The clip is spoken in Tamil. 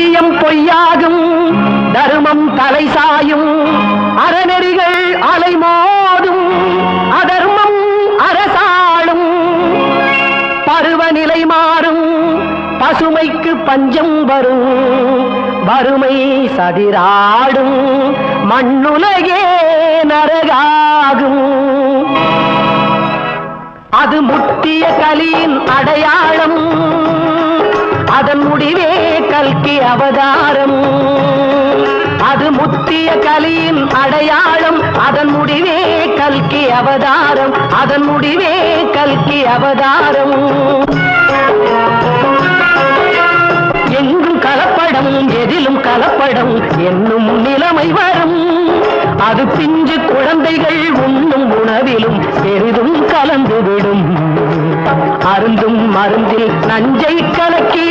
சத்தியம் பொய்யாகும் தர்மம் தலை சாயும் அறநெறிகள் அலைமோதும் அதர்மம் அரசாளும். பருவநிலை மாறும் பசுமைக்கு பஞ்சம் வரும் வறுமை சதிராடும் மண்ணுலகே நரகாகும். அது முட்டிய கலியின் அடையா அதன் முடிவே கல்கி அவதாரம். அது முத்திய கலியின் அடையாளம். அதன் முடிவே கல்கி அவதாரம். அதன் முடிவே கல்கி அவதாரம். எங்கும் கலப்படம் எதிலும் கலப்படம் என்னும் நிலைமை வரும். அது பிஞ்சு குழந்தைகள் அருந்தும் மருந்தில் நஞ்சை கலக்கி